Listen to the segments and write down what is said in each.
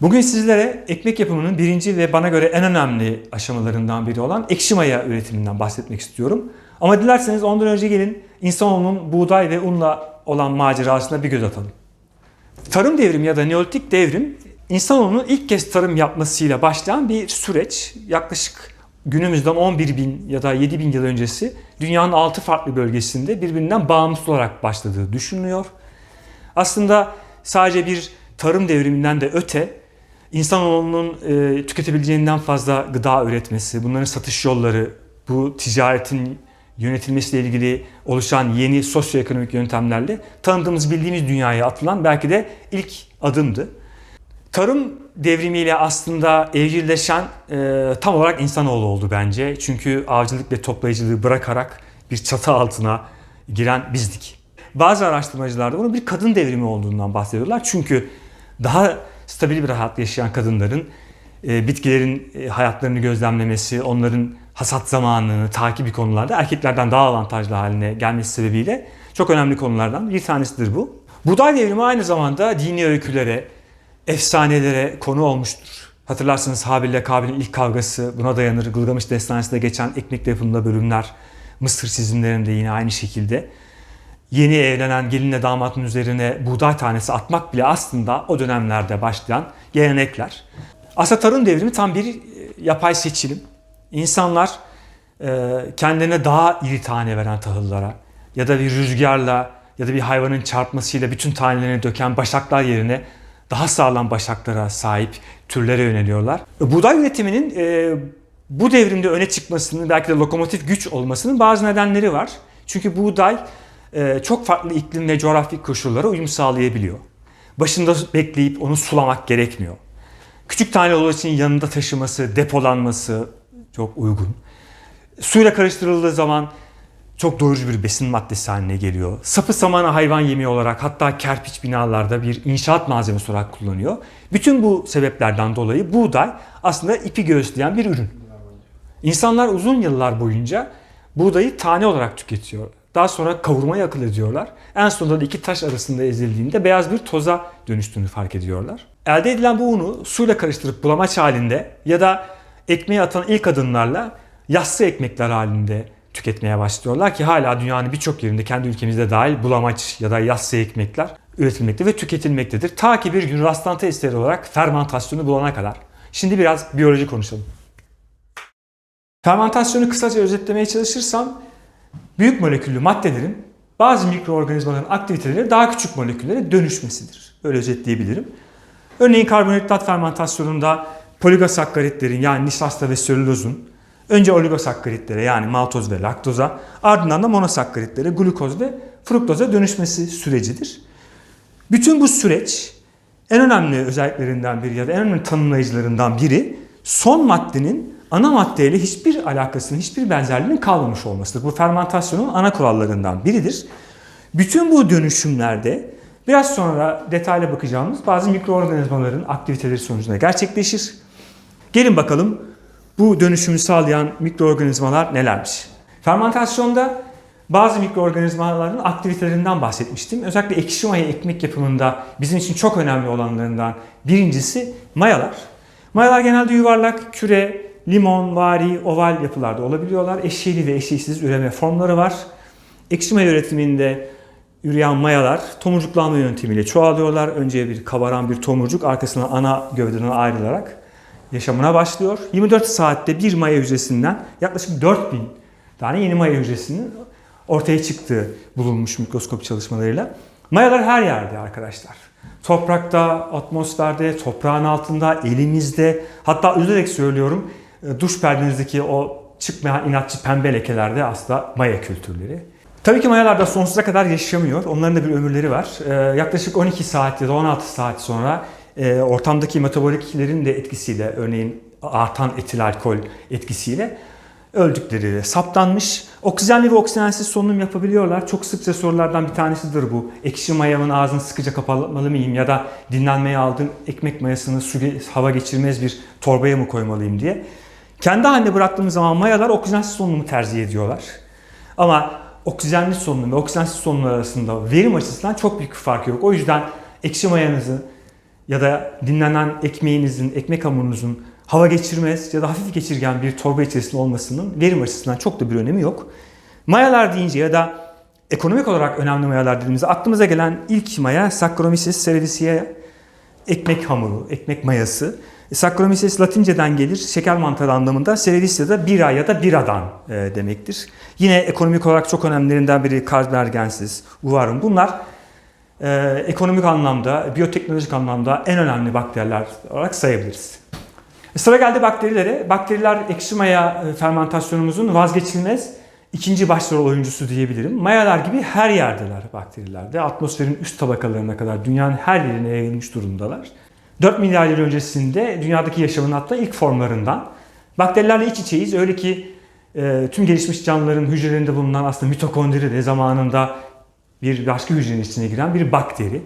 Bugün sizlere ekmek yapımının birinci ve bana göre en önemli aşamalarından biri olan ekşi maya üretiminden bahsetmek istiyorum. Ama dilerseniz ondan önce gelin insanoğlunun buğday ve unla olan macerasına bir göz atalım. Tarım devrimi ya da neolitik devrim insanoğlunun ilk kez tarım yapmasıyla başlayan bir süreç. Yaklaşık günümüzden 11 bin ya da 7 bin yıl öncesi dünyanın 6 farklı bölgesinde birbirinden bağımsız olarak başladığı düşünülüyor. Aslında sadece bir tarım devriminden de öte insanoğlunun e, tüketebileceğinden fazla gıda üretmesi, bunların satış yolları, bu ticaretin yönetilmesiyle ilgili oluşan yeni sosyoekonomik yöntemlerle tanıdığımız, bildiğimiz dünyaya atılan belki de ilk adımdı. Tarım devrimiyle aslında evcilleşen e, tam olarak insanoğlu oldu bence. Çünkü avcılık ve toplayıcılığı bırakarak bir çatı altına giren bizdik. Bazı araştırmacılar da bunun bir kadın devrimi olduğundan bahsediyorlar. Çünkü daha stabil bir hayat yaşayan kadınların e, bitkilerin e, hayatlarını gözlemlemesi, onların hasat zamanını takibi konularda erkeklerden daha avantajlı haline gelmesi sebebiyle çok önemli konulardan bir tanesidir bu. Buğday devrimi aynı zamanda dini öykülere, efsanelere konu olmuştur. Hatırlarsınız Habil ile Kabil'in ilk kavgası buna dayanır. Gılgamış Destanesi'nde geçen ekmekle yapımında bölümler Mısır çizimlerinde yine aynı şekilde. Yeni evlenen gelinle damatın üzerine buğday tanesi atmak bile aslında o dönemlerde başlayan gelenekler. Aslında tarım devrimi tam bir e, yapay seçilim. İnsanlar e, kendilerine daha iri tane veren tahıllara ya da bir rüzgarla ya da bir hayvanın çarpmasıyla bütün tanelerini döken başaklar yerine daha sağlam başaklara sahip türlere yöneliyorlar. Buğday üretiminin e, bu devrimde öne çıkmasının belki de lokomotif güç olmasının bazı nedenleri var. Çünkü buğday e, çok farklı iklim ve coğrafi koşullara uyum sağlayabiliyor. Başında bekleyip onu sulamak gerekmiyor. Küçük tane olduğu için yanında taşıması, depolanması çok uygun. Suyla karıştırıldığı zaman çok doyurucu bir besin maddesi haline geliyor. Sapı samanı hayvan yemeği olarak hatta kerpiç binalarda bir inşaat malzemesi olarak kullanıyor. Bütün bu sebeplerden dolayı buğday aslında ipi göğüsleyen bir ürün. İnsanlar uzun yıllar boyunca buğdayı tane olarak tüketiyor. Daha sonra kavurmaya akıl ediyorlar. En sonunda da iki taş arasında ezildiğinde beyaz bir toza dönüştüğünü fark ediyorlar. Elde edilen bu unu suyla karıştırıp bulamaç halinde ya da ekmeğe atan ilk adımlarla yassı ekmekler halinde tüketmeye başlıyorlar ki hala dünyanın birçok yerinde kendi ülkemizde dahil bulamaç ya da yassı ekmekler üretilmekte ve tüketilmektedir. Ta ki bir gün rastlantı eseri olarak fermentasyonu bulana kadar. Şimdi biraz biyoloji konuşalım. Fermentasyonu kısaca özetlemeye çalışırsam büyük moleküllü maddelerin bazı mikroorganizmaların aktiviteleri daha küçük moleküllere dönüşmesidir. Böyle özetleyebilirim. Örneğin karbonhidrat fermentasyonunda poligosakkaritlerin yani nişasta ve selülozun önce oligosakaritlere yani maltoz ve laktoza ardından da monosakkaritlere glukoz ve fruktoza dönüşmesi sürecidir. Bütün bu süreç en önemli özelliklerinden biri ya da en önemli tanımlayıcılarından biri son maddenin ana maddeyle hiçbir alakasının, hiçbir benzerliğinin kalmamış olmasıdır. Bu fermentasyonun ana kurallarından biridir. Bütün bu dönüşümlerde biraz sonra detaylı bakacağımız bazı mikroorganizmaların aktiviteleri sonucunda gerçekleşir. Gelin bakalım bu dönüşümü sağlayan mikroorganizmalar nelermiş? Fermentasyonda bazı mikroorganizmaların aktivitelerinden bahsetmiştim. Özellikle ekşi maya ekmek yapımında bizim için çok önemli olanlarından birincisi mayalar. Mayalar genelde yuvarlak, küre, limon, vari, oval yapılarda olabiliyorlar. Eşeğli ve eşeğsiz üreme formları var. Ekşi maya üretiminde üreyen mayalar tomurcuklanma yöntemiyle çoğalıyorlar. Önce bir kabaran bir tomurcuk arkasından ana gövdeden ayrılarak yaşamına başlıyor. 24 saatte bir maya hücresinden yaklaşık 4000 tane yeni maya hücresinin ortaya çıktığı bulunmuş mikroskop çalışmalarıyla. Mayalar her yerde arkadaşlar. Toprakta, atmosferde, toprağın altında, elimizde. Hatta üzülerek söylüyorum duş perdenizdeki o çıkmayan inatçı pembe lekelerde aslında maya kültürleri. Tabii ki mayalar da sonsuza kadar yaşamıyor. Onların da bir ömürleri var. Ee, yaklaşık 12 saat ya da 16 saat sonra e, ortamdaki metaboliklerin de etkisiyle örneğin artan etil alkol etkisiyle öldükleri saptanmış. Oksijenli ve oksijensiz solunum yapabiliyorlar. Çok sıkça sorulardan bir tanesidir bu. Ekşi mayamın ağzını sıkıca kapatmalı mıyım ya da dinlenmeye aldığım ekmek mayasını su, hava geçirmez bir torbaya mı koymalıyım diye. Kendi haline bıraktığımız zaman mayalar oksijensiz solunumu tercih ediyorlar. Ama oksijenli solunum ve oksijensiz solunum arasında verim açısından çok büyük bir fark yok. O yüzden ekşi mayanızı ya da dinlenen ekmeğinizin, ekmek hamurunuzun hava geçirmez ya da hafif geçirgen bir torba içerisinde olmasının verim açısından çok da bir önemi yok. Mayalar deyince ya da ekonomik olarak önemli mayalar dediğimizde aklımıza gelen ilk maya Saccharomyces cerevisiae ekmek hamuru, ekmek mayası. E, Saccharomyces Latinceden gelir, şeker mantarı anlamında. Cerevisia da bira ya da biradan e, demektir. Yine ekonomik olarak çok önemlilerinden biri Carbergensis, Uvarum. Bunlar e, ekonomik anlamda, biyoteknolojik anlamda en önemli bakteriler olarak sayabiliriz. E, Sıra geldi bakterilere. Bakteriler ekşi maya e, fermentasyonumuzun vazgeçilmez ikinci başrol oyuncusu diyebilirim. Mayalar gibi her yerdeler bakteriler ve atmosferin üst tabakalarına kadar dünyanın her yerine yayılmış durumdalar. 4 milyar yıl öncesinde dünyadaki yaşamın hatta ilk formlarından bakterilerle iç içeyiz. Öyle ki e, tüm gelişmiş canlıların hücrelerinde bulunan aslında mitokondri de zamanında bir başka hücrenin içine giren bir bakteri.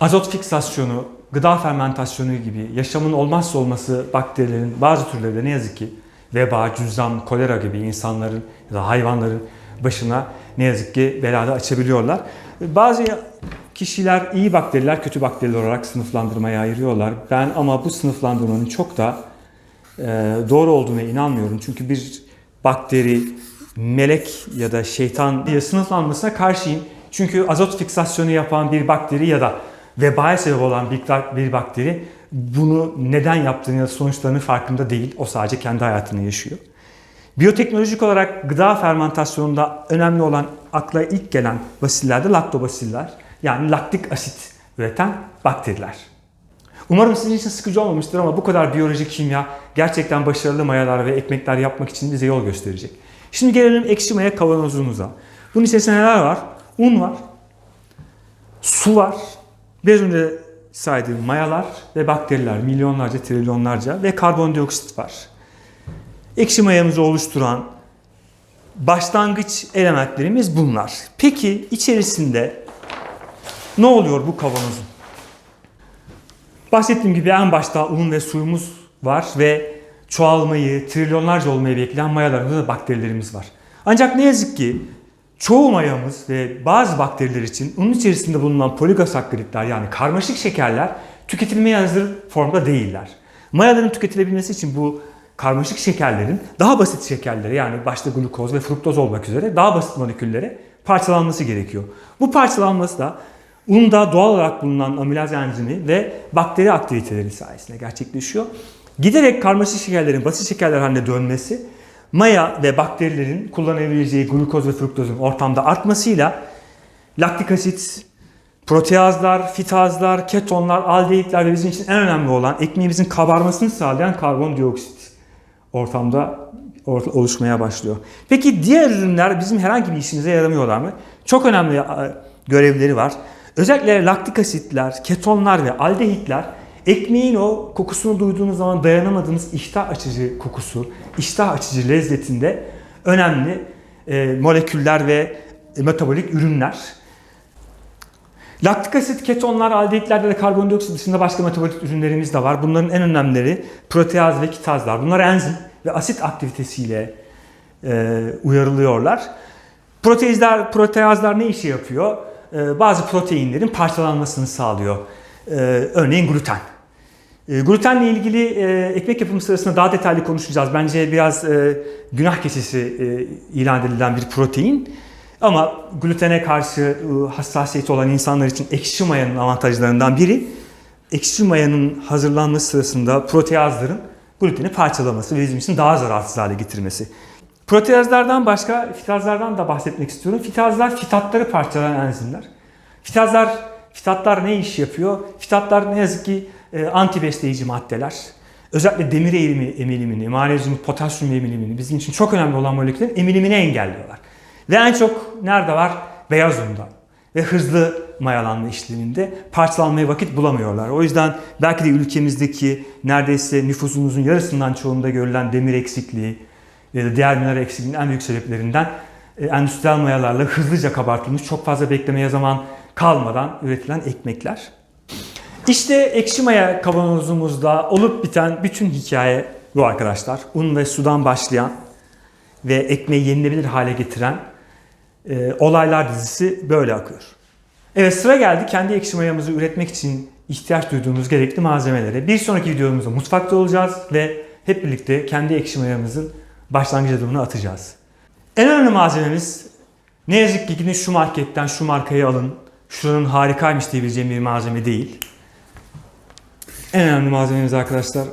Azot fiksasyonu, gıda fermentasyonu gibi yaşamın olmazsa olması bakterilerin bazı türleri de ne yazık ki veba, cüzzam, kolera gibi insanların ya da hayvanların başına ne yazık ki belada açabiliyorlar. Bazı kişiler iyi bakteriler, kötü bakteriler olarak sınıflandırmaya ayırıyorlar. Ben ama bu sınıflandırmanın çok da e, doğru olduğuna inanmıyorum. Çünkü bir bakteri melek ya da şeytan diye sınıflanmasına karşıyım. Çünkü azot fiksasyonu yapan bir bakteri ya da vebaya sebep olan bir, bakteri bunu neden yaptığını ya da sonuçlarının farkında değil. O sadece kendi hayatını yaşıyor. Biyoteknolojik olarak gıda fermentasyonunda önemli olan akla ilk gelen basiller de laktobasiller. Yani laktik asit üreten bakteriler. Umarım sizin için sıkıcı olmamıştır ama bu kadar biyolojik kimya gerçekten başarılı mayalar ve ekmekler yapmak için bize yol gösterecek. Şimdi gelelim ekşi maya kavanozumuza. Bunun içerisinde neler var? Un var, su var, biraz önce saydığım mayalar ve bakteriler, milyonlarca, trilyonlarca ve karbondioksit var. Ekşi mayamızı oluşturan başlangıç elementlerimiz bunlar. Peki içerisinde ne oluyor bu kavanozun? Bahsettiğim gibi en başta un ve suyumuz var ve çoğalmayı, trilyonlarca olmayı bekleyen mayalarımız da bakterilerimiz var. Ancak ne yazık ki çoğu mayamız ve bazı bakteriler için onun içerisinde bulunan poligosakkaritler yani karmaşık şekerler tüketilmeye hazır formda değiller. Mayaların tüketilebilmesi için bu karmaşık şekerlerin daha basit şekerlere yani başta glukoz ve fruktoz olmak üzere daha basit moleküllere parçalanması gerekiyor. Bu parçalanması da unda doğal olarak bulunan amilaz enzimi ve bakteri aktiviteleri sayesinde gerçekleşiyor. Giderek karmaşık şekerlerin basit şekerler haline dönmesi maya ve bakterilerin kullanabileceği glukoz ve fruktozun ortamda artmasıyla laktik asit, proteazlar, fitazlar, ketonlar, aldehitler ve bizim için en önemli olan ekmeğimizin kabarmasını sağlayan karbondioksit ortamda oluşmaya başlıyor. Peki diğer ürünler bizim herhangi bir işimize yaramıyorlar mı? Çok önemli görevleri var. Özellikle laktik asitler, ketonlar ve aldehitler ekmeğin o kokusunu duyduğunuz zaman dayanamadığınız iştah açıcı kokusu, iştah açıcı lezzetinde önemli e, moleküller ve e, metabolik ürünler. Laktik asit, ketonlar, aldehitlerde de karbondioksit dışında başka metabolik ürünlerimiz de var. Bunların en önemlileri proteaz ve kitazlar. Bunlar enzim ve asit aktivitesiyle e, uyarılıyorlar. Proteizler, proteazlar ne işi yapıyor? E, bazı proteinlerin parçalanmasını sağlıyor. E, örneğin gluten. E, glutenle ilgili e, ekmek yapımı sırasında daha detaylı konuşacağız. Bence biraz e, günah keçisi e, ilan edilen bir protein. Ama glutene karşı e, hassasiyeti olan insanlar için ekşi mayanın avantajlarından biri ekşi mayanın hazırlanması sırasında proteazların gluteni parçalaması ve bizim için daha zararsız hale getirmesi. Proteazlardan başka fitazlardan da bahsetmek istiyorum. Fitazlar fitatları parçalayan enzimler. Fitazlar, fitatlar ne iş yapıyor? Fitatlar ne yazık ki e, antibesleyici maddeler. Özellikle demir emilimi, emilimini, magnezyum, potasyum emilimini bizim için çok önemli olan moleküllerin emilimini engelliyorlar. Ve en çok nerede var? Beyaz unda. Ve hızlı mayalanma işleminde parçalanmaya vakit bulamıyorlar. O yüzden belki de ülkemizdeki neredeyse nüfusumuzun yarısından çoğunda görülen demir eksikliği ya da diğer mineral eksikliğinin en büyük sebeplerinden e, endüstriyel mayalarla hızlıca kabartılmış, çok fazla beklemeye zaman kalmadan üretilen ekmekler. İşte ekşi maya kavanozumuzda olup biten bütün hikaye bu arkadaşlar. Un ve sudan başlayan ve ekmeği yenilebilir hale getiren e, olaylar dizisi böyle akıyor. Evet sıra geldi kendi ekşi mayamızı üretmek için ihtiyaç duyduğumuz gerekli malzemelere. Bir sonraki videomuzda mutfakta olacağız ve hep birlikte kendi ekşi mayamızın başlangıç adımını atacağız. En önemli malzememiz ne yazık ki gidin şu marketten şu markayı alın. Şuranın harikaymış diyebileceğim bir malzeme değil. En önemli malzememiz arkadaşlar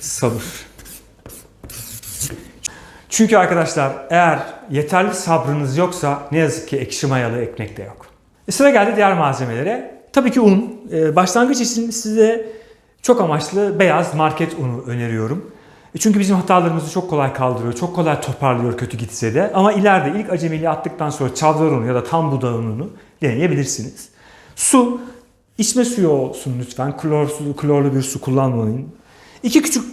sabır. Çünkü arkadaşlar eğer yeterli sabrınız yoksa ne yazık ki ekşi mayalı ekmek de yok. E sıra geldi diğer malzemelere. Tabii ki un. E, başlangıç için size çok amaçlı beyaz market unu öneriyorum. E çünkü bizim hatalarımızı çok kolay kaldırıyor, çok kolay toparlıyor kötü gitse de. Ama ileride ilk acemiliği attıktan sonra çavdar unu ya da tam buğday ununu deneyebilirsiniz. Su, içme suyu olsun lütfen. Klorsuz, klorlu bir su kullanmayın. İki küçük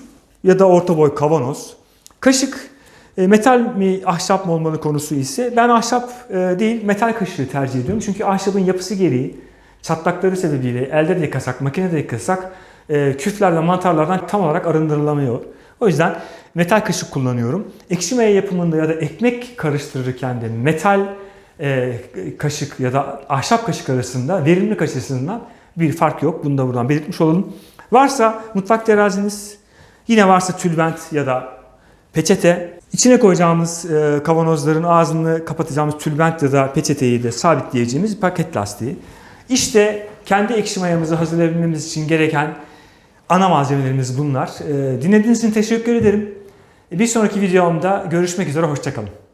ya da orta boy kavanoz. Kaşık metal mi ahşap mı olmalı konusu ise ben ahşap e, değil metal kaşığı tercih ediyorum. Çünkü ahşabın yapısı gereği çatlakları sebebiyle elde de yıkasak, makinede de yıkasak e, küfler ve mantarlardan tam olarak arındırılamıyor. O yüzden metal kaşık kullanıyorum. Ekşi maya yapımında ya da ekmek karıştırırken de metal e, kaşık ya da ahşap kaşık arasında verimlilik açısından bir fark yok. Bunu da buradan belirtmiş olalım. Varsa mutfak teraziniz, yine varsa tülbent ya da peçete, içine koyacağımız e, kavanozların ağzını kapatacağımız tülbent ya da peçeteyi de sabitleyeceğimiz paket lastiği. İşte kendi ekşi mayamızı hazırlayabilmemiz için gereken ana malzemelerimiz bunlar. E, dinlediğiniz için teşekkür ederim. Bir sonraki videomda görüşmek üzere, hoşçakalın.